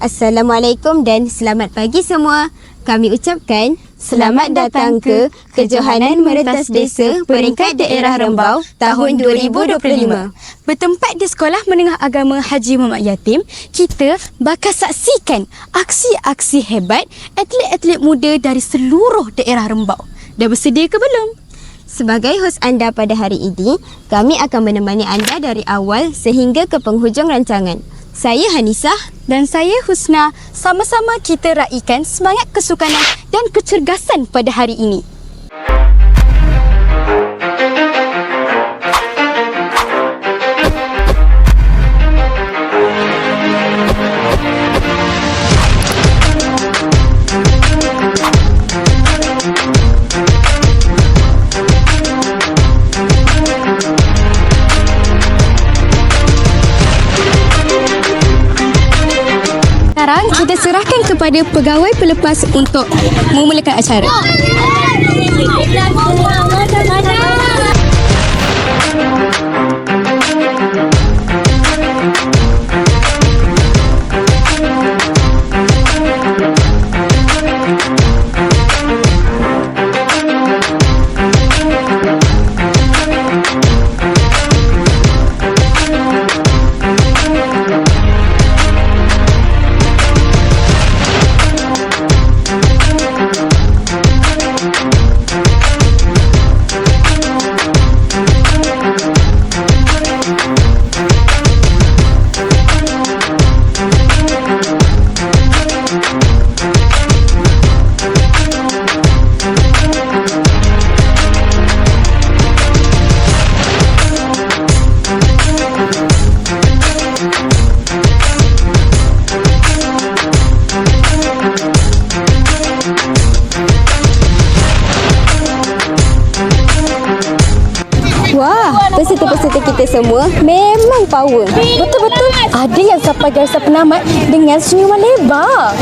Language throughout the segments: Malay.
Assalamualaikum dan selamat pagi semua. Kami ucapkan selamat datang ke Kejohanan Meretas Desa Peringkat Daerah Rembau tahun 2025. Bertempat di Sekolah Menengah Agama Haji Muhammad Yatim, kita bakal saksikan aksi-aksi hebat atlet-atlet muda dari seluruh daerah Rembau. Dah bersedia ke belum? Sebagai hos anda pada hari ini, kami akan menemani anda dari awal sehingga ke penghujung rancangan. Saya Hanisah Dan saya Husna, sama-sama kita raikan semangat kesukanan dan kecergasan pada hari ini. Sekarang kita serahkan kepada pegawai pelepas untuk memulakan acara. Semua memang power. Betul-betul. Ada yang sampai garis penamat dengan senyuman lebar.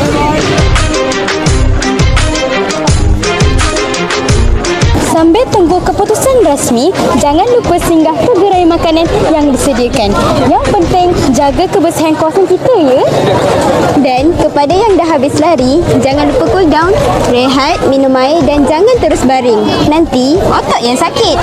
Sambil tunggu keputusan rasmi, jangan lupa singgah ke gerai makanan yang disediakan. Yang penting, jaga kebersihan kawasan kita ya. Dan kepada yang dah habis lari, jangan lupa cool down, rehat, minum air dan jangan terus baring. Nanti otak yang sakit.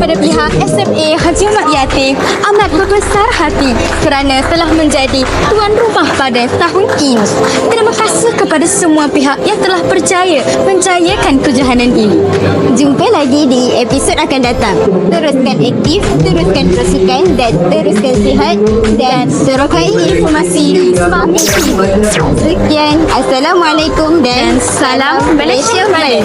Daripada pihak SMA Haji Mat Yatim amat berbesar hati kerana telah menjadi tuan rumah pada tahun ini. Terima kasih kepada semua pihak yang telah percaya menjayakan kejohanan ini. Jumpa lagi di episod akan datang. Teruskan aktif, teruskan rasukan dan teruskan sihat dan terokai informasi di Smart. Sekian. Assalamualaikum dan Dan salam Malaysia Melayu.